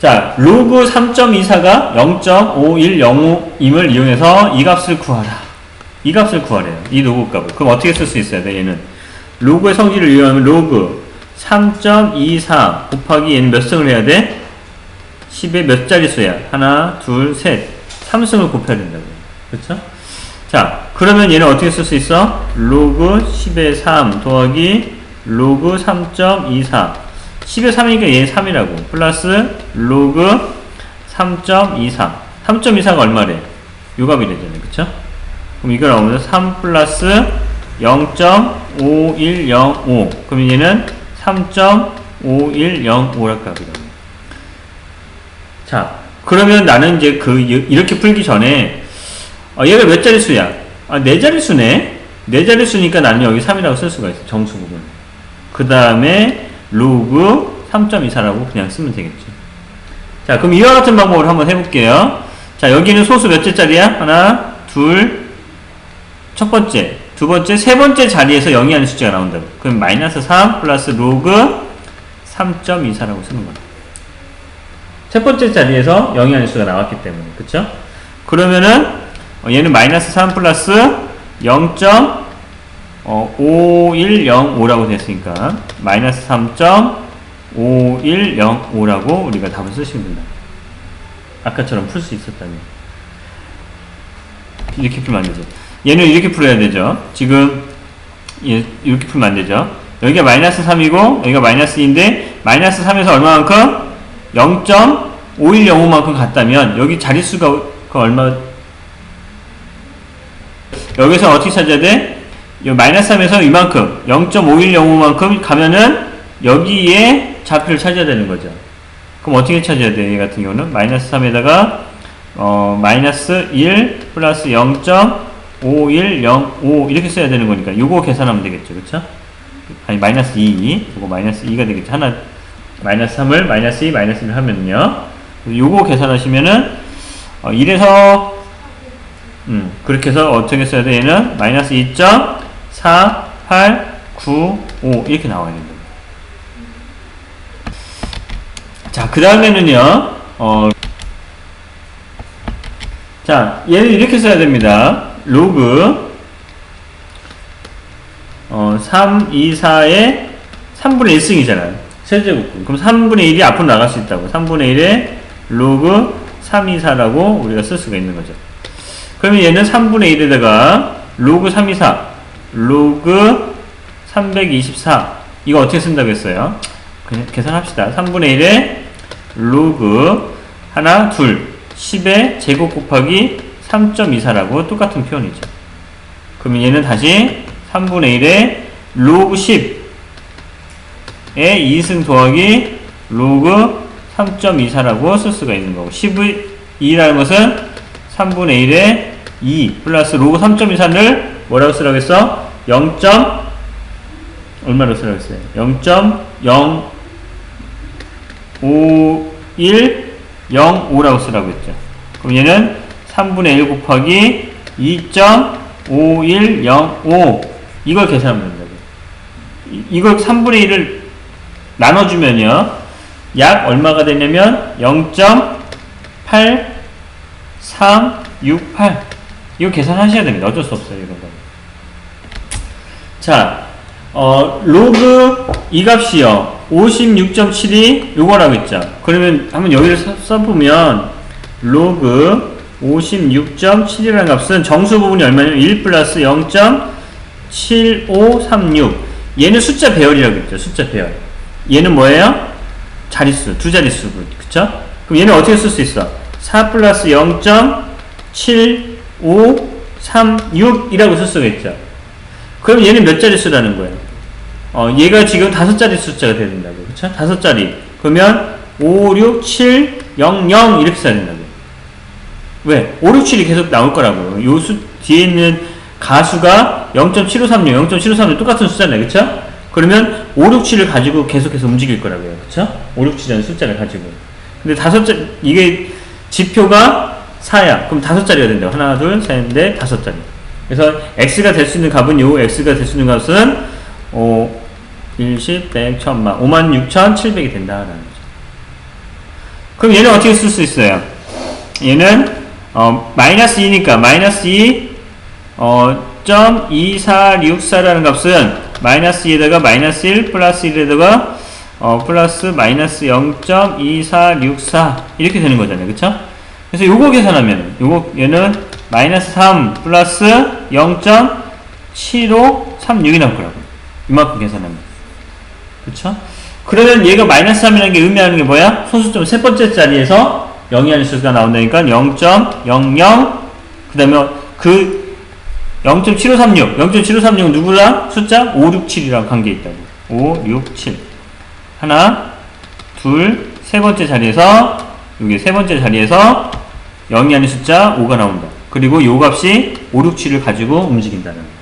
자, 로그 3.24가 0.5105임을 이용해서 이 값을 구하라. 이 값을 구하래요. 이 로그 값을. 그럼 어떻게 쓸 수 있어야 돼, 얘는? 로그의 성질을 이용하면 로그 3.24 곱하기 얘는 몇 승을 해야 돼? 10의 몇 자릿수야? 하나, 둘, 셋. 3승을 곱해야 된다고. 그쵸? 자, 그러면 얘는 어떻게 쓸 수 있어? 로그 10의 3 더하기 로그 3.24. 10의 3이니까 얘 3이라고. 플러스 로그 3.24. 3.24가 얼마래? 요 값이 되잖아요. 그쵸? 그럼 이거 나오면 3 플러스 0.5105. 그럼 얘는 3.5105랄 값이라고. 자, 그러면 나는 이제 그, 이렇게 풀기 전에, 어, 얘가 몇 자릿수야? 아, 네 자릿수네? 네 자릿수니까 나는 여기 3이라고 쓸 수가 있어. 정수 부분. 그 다음에, 로그 3.24라고 그냥 쓰면 되겠죠. 자, 그럼 이와 같은 방법을 한번 해볼게요. 자, 여기는 소수 몇 개짜리야? 하나, 둘, 첫 번째, 두 번째, 세 번째 자리에서 0이 아닌 숫자가 나온다고. 그럼 마이너스 3 플러스 로그 3.24라고 쓰는 거다. 첫 번째 자리에서 0이 아닌 수가 나왔기 때문에. 그쵸? 그러면은, 어, 얘는 마이너스 3 플러스 0.5105라고 됐으니까, 마이너스 3.5105라고 우리가 답을 쓰시면 된다. 아까처럼 풀 수 있었다면. 이렇게 풀면 안 되죠. 얘는 이렇게 풀어야 되죠. 지금 예, 이렇게 풀면 안 되죠. 여기가 마이너스 3이고 여기가 마이너스 2인데 마이너스 3에서 얼마만큼? 0.5105만큼 갔다면 여기 자릿수가 그 얼마 여기서 어떻게 찾아야 돼? 이 마이너스 3에서 이만큼 0.5105만큼 가면은 여기에 좌표를 찾아야 되는 거죠. 그럼 어떻게 찾아야 돼? 얘 같은 경우는 마이너스 3에다가 어, 마이너스 1 플러스 0.5105 이렇게 써야 되는 거니까 요거 계산하면 되겠죠. 그쵸? 아니 마이너스 2 요거 마이너스 2가 되겠죠. 하나 마이너스 3을 마이너스 2 마이너스 1 하면요 요거 계산하시면은 어, 1에서 음, 그렇게 해서 어떻게 써야 돼? 얘는 마이너스 2.4895 이렇게 나와야 된다. 자, 그 다음에는요, 어, 자, 얘는 이렇게 써야 됩니다. 로그, 어, 3, 2, 4의 3분의 1승이잖아요. 세제곱근. 그럼 3분의 1이 앞으로 나갈 수 있다고. 3분의 1의 로그 3, 2, 4라고 우리가 쓸 수가 있는 거죠. 그러면 얘는 3분의 1에다가 로그 3, 2, 4, 로그 324. 이거 어떻게 쓴다고 했어요? 계산합시다. 3분의 1에 로그 하나, 둘, 10의 제곱 곱하기 3.24라고 똑같은 표현이죠. 그러면 얘는 다시 3분의 1에 로그 10의 2승 더하기 로그 3.24라고 쓸 수가 있는 거고 10의 2라는 것은 3분의 1에 2 플러스 로그 3.24를 뭐라고 쓰라고 했어? 0. 얼마로 쓰라고 했어요? 0.05105라고 쓰라고 했죠. 그럼 얘는 3분의 1 곱하기 2.5105 이걸 계산하면 된다고. 이걸 3분의 1을 나눠주면요. 약 얼마가 되냐면 0.8368 이거 계산하셔야 됩니다. 어쩔 수 없어요. 이런 거. 자, 어, 로그 이 값이요. 56.7이 요거라고 했죠. 그러면 한번 여기를 써보면 로그 56.7이라는 값은 정수 부분이 얼마냐면 1 플러스 0.7536 얘는 숫자 배열이라고 했죠. 숫자 배열. 얘는 뭐예요? 자릿수, 두 자릿수. 그쵸? 그럼 얘는 어떻게 쓸 수 있어? 4 플러스 0.7536이라고 쓸 수가 있죠. 그럼 얘는 몇 자릿수라는 거예요? 어, 얘가 지금 다섯 자리 숫자가 돼야 된다고. 그쵸? 다섯 자리. 그러면 5, 6, 7, 0, 0 이렇게 써야 된다고. 왜? 5, 6, 7이 계속 나올 거라고요. 요 수, 뒤에 있는 가수가 0.7536, 0.7536 똑같은 숫자잖아요. 그쵸? 그러면 5, 6, 7을 가지고 계속해서 움직일 거라고요. 그쵸? 5, 6, 7이라는 숫자를 가지고. 근데 다섯 자, 이게 지표가 4야. 그럼 다섯 자리가 된다고. 하나, 둘, 셋, 넷, 다섯 자리. 그래서 x가 될 수 있는 값은 요 x가 될 수 있는 값은 어, 1, 10, 100, 1000만, 56,700이 된다라는 거죠. 그럼 얘는 어떻게 쓸 수 있어요? 얘는 어, 마이너스 2니까 마이너스 2 어, 점 2464라는 값은 마이너스 2에다가 마이너스 1 플러스 1에다가 어, 플러스 마이너스 0.2464 이렇게 되는 거잖아요. 그쵸? 그래서 요거 계산하면 요거 얘는 마이너스 3 플러스 0.7536이 나올 거라고. 이만큼 계산하면. 그쵸? 그러면 얘가 마이너스 3이라는 게 의미하는 게 뭐야? 소수점 세 번째 자리에서 0이 아닌 수가 나온다니까 0.00 그 다음에 그 0.7536 0.7536은 누구랑? 숫자 567이랑 관계 있다고 567 하나 둘 세 번째 자리에서 여기 세 번째 자리에서 0이 아닌 숫자 5가 나온다. 그리고 요 값이 567을 가지고 움직인다는